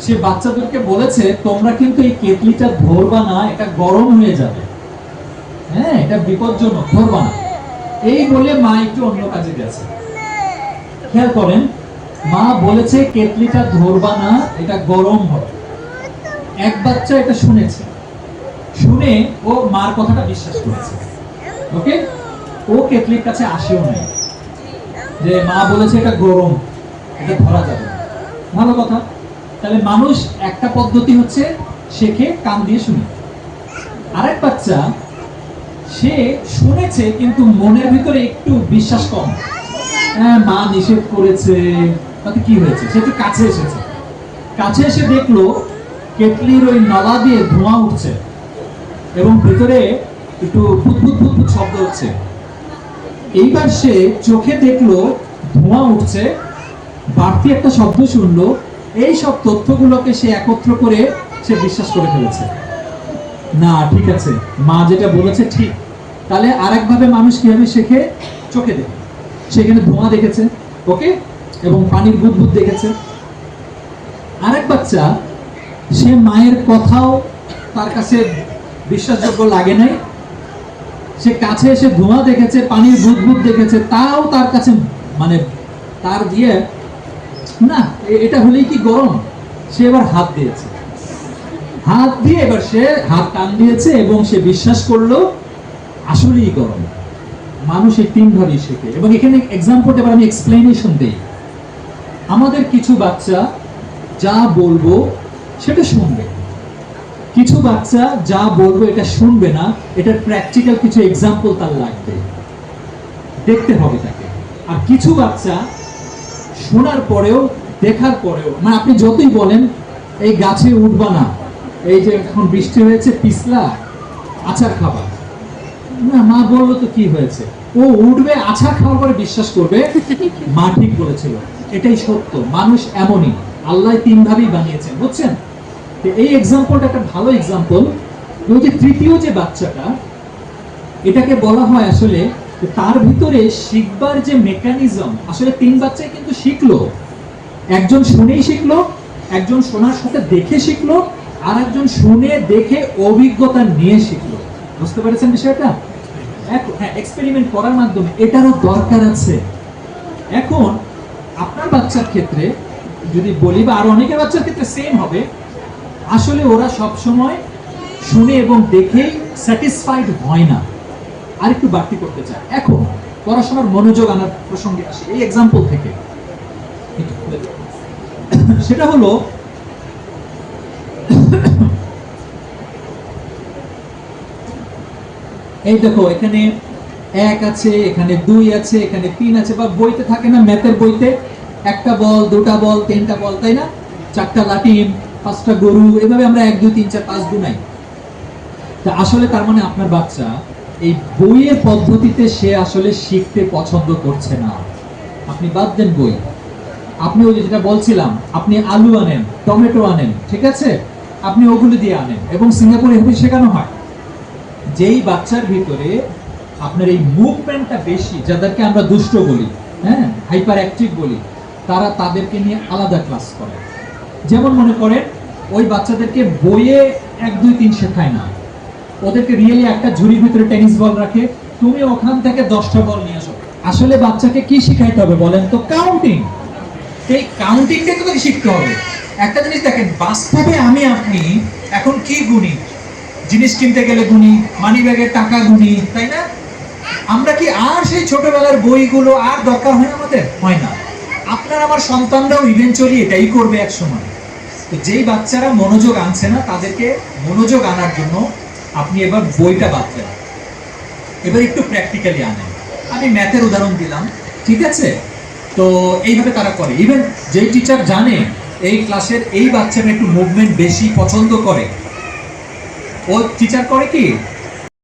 সে বাচ্চাদেরকে বলেছে, তোমরা কিন্তু এই কেটলিটা ধরবা না, এটা গরম হয়ে যাবে। হ্যাঁ এটা বিপজ্জনক, ধরবা না। এই বলে মা একটু অন্য কাজে গেছে। খেয়াল করেন, মা বলেছে, কেটলিটা ধরবা না, এটা গরম হবে। এক বাচ্চা এটা শুনেছে। শুনে ও মার কথাটা বিশ্বাস করেছে। ওকে? ও কেটলির কাছে আসেও নাই। যে মা বলেছে, এটা গরম, এটা ধরা যাবে ভালো কথা। তাহলে মানুষ একটা পদ্ধতি হচ্ছে শেখে, কান দিয়ে শুনে। আরেক বাচ্চা, সে শুনেছে কিন্তু মনের ভিতরে একটু বিশ্বাস কম। হ্যাঁ মা নিষেধ করেছে, তাতে কি হয়েছে? সে একটু কাছে এসেছে। কাছে এসে দেখল, কেটলির ওই নলা দিয়ে ধোঁয়া উঠছে এবং ভেতরে একটু ফুটফুট ফুটফুট শব্দ হচ্ছে। এইবার সে চোখে দেখল, ধোঁয়া উঠছে, বাড়তি একটা শব্দ শুনলো এই সব তথ্যগুলোকে সে একত্র করে সে বিশ্বাস করে ফেলেছে। না, ঠিক আছে। মা যেটা বলেছে ঠিক। তাহলে আরেকভাবে মানুষ কীভাবে শেখে? চোখে দেখে। সেখানে ধোঁয়া দেখেছে, ওকে? এবং পানির বুদবুদ দেখেছে। আরেক বাচ্চা, সে মায়ের কথাও তার কাছে বিশ্বাসযোগ্য লাগে নাই। সে কাছে এসে ধোঁয়া দেখেছে, পানির বুদবুদ দেখেছে, তাও তার কাছে মানে তার দিয়ে না এটা হলেই কি গরম? সে এবার হাত দিয়েছে। হাত দিয়ে এবার সে হাত টান দিয়েছে এবং সে বিশ্বাস করল, আসলেই গরম। মানুষ এই শেখে এবং এখানে এক্সাম্পলটা এবার আমি এক্সপ্লেনেশন আমাদের কিছু বাচ্চা যা বলব সেটা শুনবে। কিছু বাচ্চা যা বলব এটা শুনবে না, এটার প্র্যাকটিক্যাল কিছু এক্সাম্পল তার লাগবে। দেখতে হবে তাকে। আর কিছু বাচ্চা শোনার পরেও, দেখার পরেও মানে আপনি যতই বলেন, এই গাছে উঠবা না। এই যে এখন বৃষ্টি হয়েছে, পিছলা, আচার খাবা। না, মা বলল তো কি হয়েছে? ও উঠবে আছাড় খাওয়ার পরে বিশ্বাস করবে, মা ঠিক বলেছিল। এটাই সত্য, মানুষ এমনই। আল্লাহ তিন ভাবেই বানিয়েছেন, বুঝছেন? এই এক্সাম্পলটা একটা ভালো এক্সাম্পল ওই যে তৃতীয় যে বাচ্চাটা, এটাকে বলা হয় আসলে তার ভিতরে শিখবার যে মেকানিজম আসলে তিন বাচ্চাই কিন্তু শিখলো। একজন শুনেই শিখলো, একজন শোনার সাথে দেখে শিখলো, আর একজন শুনে দেখে অভিজ্ঞতা নিয়ে শিখলো। বুঝতে পেরেছেন বিষয়টা? হ্যাঁ এক্সপেরিমেন্ট করার মাধ্যমে এটারও দরকার আছে। এখন, আপনার বাচ্চার ক্ষেত্রে, যদি বলি, বা আর অনেকের বাচ্চার ক্ষেত্রে সেম হবে, আসলে ওরা সব সময় শুনে এবং দেখেই স্যাটিসফাইড হয় না। আর একটু বাড়তি করতে চায়। এখন পড়াশোনার মনোযোগ আনার প্রসঙ্গে আসে। এই এক্সাম্পল থেকে। সেটা হলো, এই দেখো, এখানে এক আছে, এখানে দুই আছে, এখানে তিন আছে, বা বইতে থাকে না ম্যাথের বইতে। একটা বল, দুটা বল, তিনটা বল, তাই না? চারটা লাটিম পাঁচটা গরু, এভাবে আমরা এক, দুই, তিন, চার, পাঁচ গুনাই তা আসলে তার মানে আপনার বাচ্চা এই বইয়ের পদ্ধতিতে সে আসলে শিখতে পছন্দ করছে না। আপনি বাদ দেন বই। আপনি ওই যেটা বলছিলাম, আপনি আলু আনেন, টমেটো আনেন, ঠিক আছে? আপনি ওগুলো দিয়ে আনেন এবং সিঙ্গাপুরে এভাবে শেখানো হয়। যেই বাচ্চার ভিতরে আপনার এই মুভমেন্টটা বেশি, যাদেরকে আমরা দুষ্ট বলি হ্যাঁ? হাইপার অ্যাক্টিভ বলি, তারা তাদেরকে নিয়ে আলাদা ক্লাস করে। যেমন মনে করেন, ওই বাচ্চাদেরকে বইয়ে এক, দুই, তিন শেখায় না। ওদেরকে রিয়েলি একটা ঝুড়ির ভিতরে টেনিস বল রাখে। তুমি ওখান থেকে দশটা বল নিয়ে আসো। আসলে বাচ্চাকে কি শিখাইতে হবে বলেন তো? কাউন্টিং এই কাউন্টিংটা তো তাকে শিখতে হবে। একটা জিনিস দেখেন, বাস্তবে আমি, আপনি এখন কি গুনি জিনিস কিনতে গেলে গুনি মানি ব্যাগের টাকা গুনি তাই না? আমরা কি আর সেই ছোটবেলার বইগুলো আর দরকার হয় আমাদের? হয় না। আপনার আমার সন্তানরাও ইভেনচুয়ালি এটাই করবে এক সময় তো যেই বাচ্চারা মনোযোগ আনছে না, তাদেরকে মনোযোগ আনার জন্য আপনি এবার বইটা বাদ দেন এবার একটু প্র্যাকটিক্যালি আনেন। আমি ম্যাথের উদাহরণ দিলাম, ঠিক আছে? তো এইভাবে তারা করে। ইভেন যেই টিচার জানে, এই ক্লাসের এই বাচ্চাটা একটু মুভমেন্ট বেশি পছন্দ করে। ও টিচার করে কি?